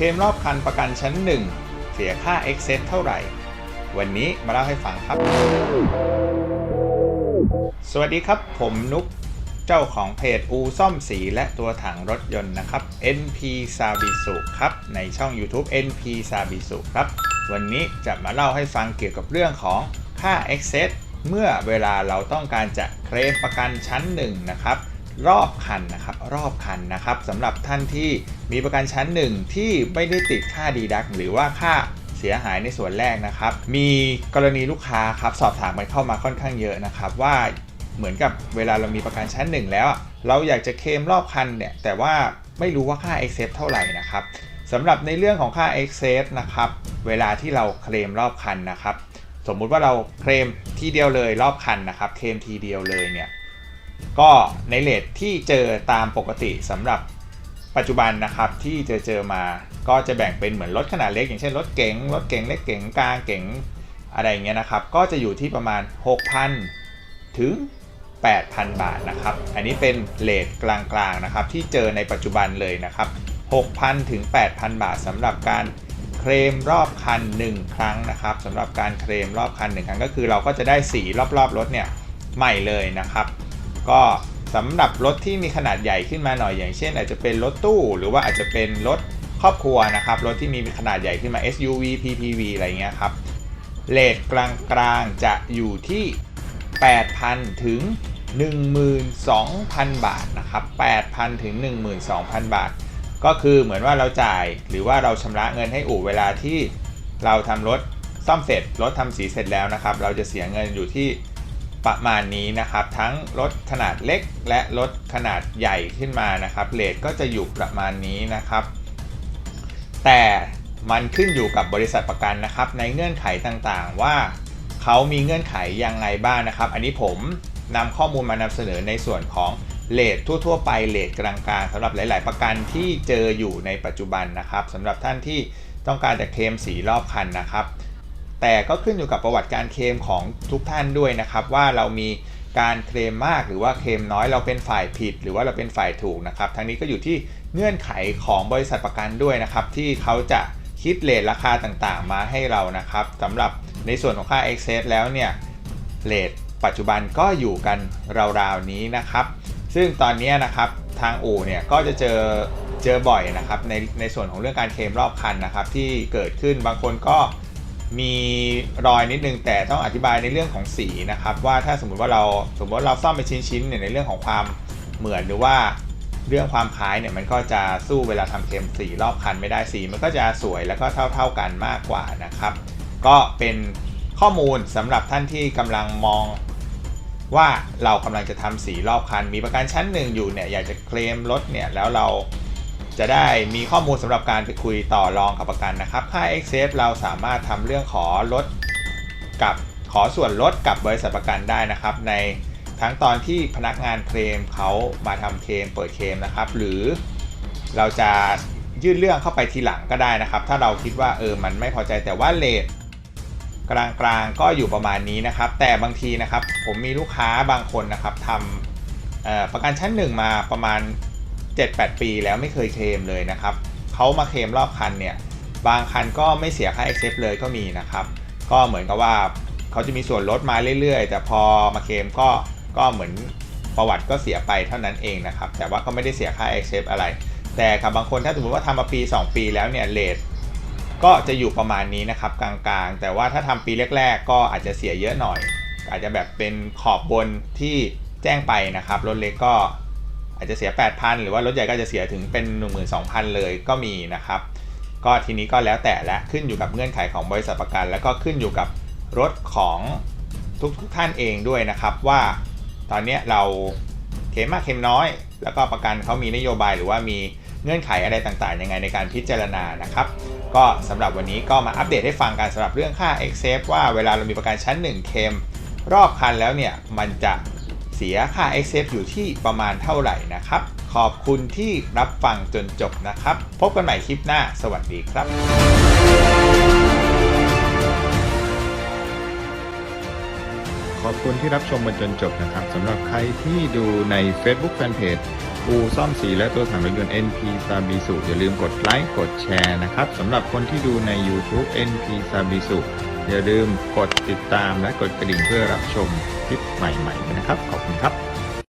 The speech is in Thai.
เคลมรอบคันประกันชั้น 1 เสียค่า Excess เท่าไหร่ วันนี้มาเล่าให้ฟังครับ สวัสดีครับผมนุกเจ้าของเพจอูซ่อมสีและตัวถังรถยนต์นะครับ NP s a b i s u ครับ ในช่อง YouTube NP s a b i s u ครับ วันนี้จะมาเล่าให้ฟังเกี่ยวกับเรื่องของค่า Excess เมื่อเวลาเราต้องการจะเคลมประกันชั้น 1 นะครับ รอบคันนะครับ รอบคันนะครับสำหรับท่านที่มีประกันชั้น 1 ที่ไม่ได้ติดค่าดีดักหรือว่าค่าเสียหายในส่วนแรกนะครับ มีกรณีลูกค้าครับสอบถามกันเข้ามาค่อนข้างเยอะนะครับว่าเหมือนกับเวลาเรามีประกันชั้นหนึ่งแล้ว เราอยากจะเคลมรอบคันเนี่ยแต่ว่าไม่รู้ว่าค่า excess เท่าไหร่นะครับสำหรับในเรื่องของค่า excess นะครับเวลาที่เราเคลมรอบคันนะครับ สมมุติว่าเราเคลมทีเดียวเลยรอบคันนะครับ เคลมทีเดียวเลยเนี่ย ก็ในเลทที่เจอตามปกติสำหรับปัจจุบันนะครับที่เจอเจอมาก็จะแบ่งเป็นเหมือนรถขนาดเล็ก อย่างเช่นรถเก๋งรถเก๋งเล็กเก๋งกลางเก๋งอะไรอย่างเงี้ยนะครับ ก็จะอยู่ที่ประมาณ 6,000 ถึง 8,000 บาทนะครับ อันนี้เป็นเลทกลางๆนะครับที่เจอในปัจจุบันเลยนะครับ 6,000 ถึง 8,000 บาทสำหรับการเคลมรอบคัน 1 ครั้งนะครับสำหรับการเคลมรอบคัน 1 ครั้งก็คือเราก็จะได้สีรอบๆรถเนี่ยใหม่เลยนะครับ ก็สำหรับรถที่มีขนาดใหญ่ขึ้นมาหน่อยอย่างเช่น อาจจะเป็นรถตู้หรือว่าอาจจะเป็นรถครอบครัวนะครับ รถที่มีขนาดใหญ่ขึ้นมา SUV PPV อะไรเงี้ยครับเลทกลางๆจะอยู่ที่ 8,000 ถึง 12,000 บาทนะครับ 8,000 ถึง 12,000 บาท ก็คือเหมือนว่าเราจ่ายหรือว่าเราชำระเงินให้อู่เวลาที่เราทำรถซ่อมเสร็จ รถทำสีเสร็จแล้วนะครับ เราจะเสียเงินอยู่ที่ ประมาณนี้นะครับ ทั้งรถขนาดเล็กและรถขนาดใหญ่ขึ้นมานะครับเลทก็จะอยู่ประมาณนี้นะครับ แต่มันขึ้นอยู่กับบริษัทประกันนะครับ ในเงื่อนไขต่างๆว่าเขามีเงื่อนไขยังไงบ้างนะครับ อันนี้ผมนำข้อมูลมานำเสนอในส่วนของเลททั่ว ๆ ไปเลทกลางๆสำหรับหลาย ๆ ประกันที่เจออยู่ในปัจจุบันนะครับสำหรับท่านที่ต้องการจะเคลมสีรอบคันนะครับ แต่ก็ขึ้นอยู่กับประวัติการเคลมของทุกท่านด้วยนะครับ ว่าเรามีการเคลมมากหรือว่าเคลมน้อยเราเป็นฝ่ายผิด หรือว่าเราเป็นฝ่ายถูกนะครับทั้งนี้ก็อยู่ที่เงื่อนไขของบริษัทประกันด้วยนะครับ ที่เขาจะคิดเลทราคาต่างๆ มาให้เรานะครับสำหรับในส่วนของค่า excess แล้วเนี่ยเลทปัจจุบันก็อยู่กันราวๆนี้นะครับ ซึ่งตอนนี้นะครับทางอู่เนี่ยก็จะเจอเจอบ่อยนะครับในในส่วนของเรื่องการเคลมรอบคันนะครับ ที่เกิดขึ้นบางคนก็ มีรอยนิดนึงแต่ต้องอธิบายในเรื่องของสีนะครับ ว่าถ้าสมมุติว่าเราสมมติว่าเราซ่อมเป็นชิ้นๆเนี่ยในเรื่องของความเหมือนหรือว่าเรื่องความคล้ายเนี่ยมันก็จะสู้เวลาทำเคลมสีรอบคันไม่ได้สี มันก็จะสวยแล้วก็เท่า ๆกันมากกว่านะครับ ก็เป็นข้อมูลสำหรับท่านที่กำลังมองว่าเรากำลังจะทำสีรอบคัน มีประกันชั้นหนึ่งอยู่เนี่ยอยากจะเคลมรถเนี่ยแล้วเรา จะได้มีข้อมูลสำหรับการไปคุยต่อรองกับประกันนะครับ ค่า excess เราสามารถทำเรื่องขอลดกับขอส่วนลดกับบริษัทประกันได้นะครับ ในทั้งตอนที่พนักงานเคลมเขามาทำเคลมเปิดเคลมนะครับ หรือเราจะยื่นเรื่องเข้าไปทีหลังก็ได้นะครับ ถ้าเราคิดว่าเออมันไม่พอใจแต่ว่าเลทกลางๆก็อยู่ประมาณนี้นะครับ แต่บางทีนะครับ ผมมีลูกค้าบางคนนะครับทำประกันชั้นหนึ่งมาประมาณ 7-8 ปีแล้วไม่เคยเคลมเลยนะครับเขามาเคลมรอบคันเนี่ยบางคันก็ไม่เสียค่า excess เลยก็มีนะครับ ก็เหมือนกับว่าเขาจะมีส่วนลดมาเรื่อยๆ แต่พอมาเคลมก็ก็เหมือนประวัติก็เสียไปเท่านั้นเองนะครับ แต่ว่าก็ไม่ได้เสียค่า excess อะไร แต่กับบางคนถ้าสมมติว่าทำมาปี 2 ปีแล้วเนี่ยเลทก็จะอยู่ประมาณนี้นะครับกลางๆ แต่ว่าถ้าทำปีแรก ๆ ก็อาจจะเสียเยอะหน่อย อาจจะแบบเป็นขอบบนที่แจ้งไปนะครับรถเล็กก็ อาจจะเสีย 8,000 หรือว่ารถใหญ่ก็จะเสียถึงเป็น 12,000 เลยก็มีนะครับ ก็ทีนี้ก็แล้วแต่และขึ้นอยู่กับเงื่อนไขของบริษัทประกัน แล้วก็ขึ้นอยู่กับรถของทุกทท่านเองด้วยนะครับว่าตอนนี้เราเคลมมากเคลมน้อย แล้วก็ประกันเขามีนโยบายหรือว่ามีเงื่อนไขอะไรต่างๆ ยังไงในการพิจารณานะครับ ก็สำหรับวันนี้ก็มาอัปเดตให้ฟังกันสำหรับเรื่องค่า excess ว่าเวลาเรามีประกันชั้น 1 เคมรอบคันแล้วเนี่ยมันจะ เสียค่า excess อยู่ที่ประมาณเท่าไหร่นะครับ ขอบคุณที่รับฟังจนจบนะครับ พบกันใหม่คลิปหน้า สวัสดีครับขอบคุณที่รับชมมาจนจบนะครับสำหรับใครที่ดูใน Facebook Fanpage อูซ่อมสีและตัวถังรถยนต์ NP s a b i s u อย่าลืมกดไลค์กดแชร์นะครับสำหรับคนที่ดูใน YouTube NP s a b i s u อย่าลืมกดติดตามและกดกระดิ่งเพื่อรับชมคลิปใหม่ๆนะครับ ขอบคุณครับ